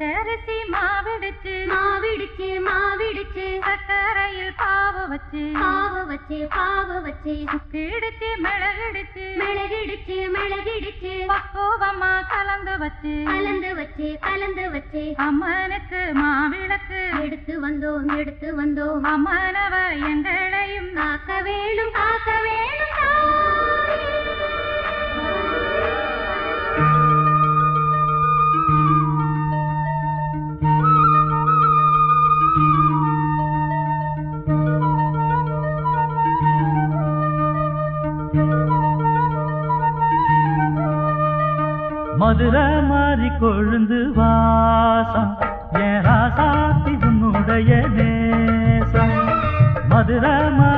பச்சரிசி மாவிடுச்சு மாவிடுச்சு மாவிடுச்சு. சக்கரையில் பாவு வச்சு பாவ வச்சு பாவ வச்சு. சுக்கிடுச்சு மிளகிடுச்சு மிளகிடுச்சு மிளகிடுச்சு பக்குவமா கலந்து வச்சு கலந்து வச்சு கலந்து வச்சு. அம்மனுக்கு மாவிளக்கு. எடுத்து வந்தோம் எடுத்து வந்தோம். அம்மனவ எங்களையும் காக்க வேணும் காக்க வேணும் மதுரை மாறி கொழுந்து வாசம் என் ராசாத்தி உன்னுடைய நேசம். மதுரை மாறி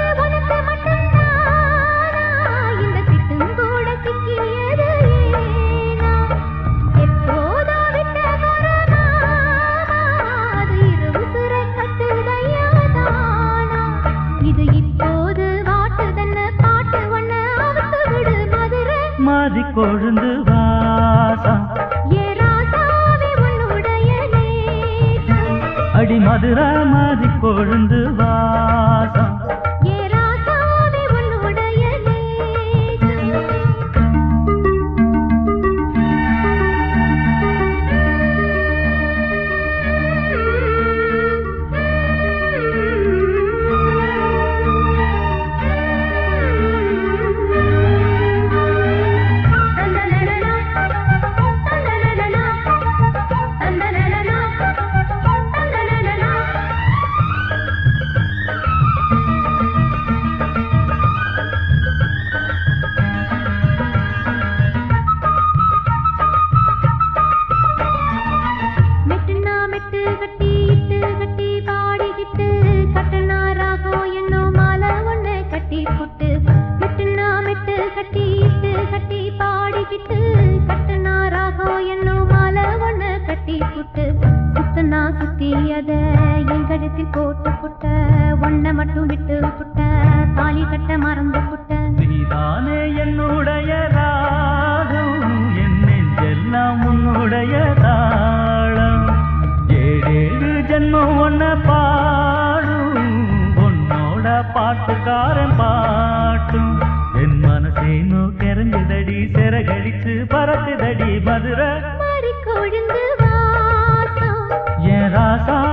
மதுரை கொழுந்து வாசம் அடி மதுரா மாறி கொழுந்து வாசம் புட்டு சுத்தனா சுத்தியத அத போட்டு புட்ட. ஒன்ன மட்டும் விட்டு ஆசா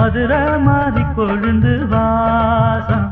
மதுரா மாறி கொழுந்து வாசம்.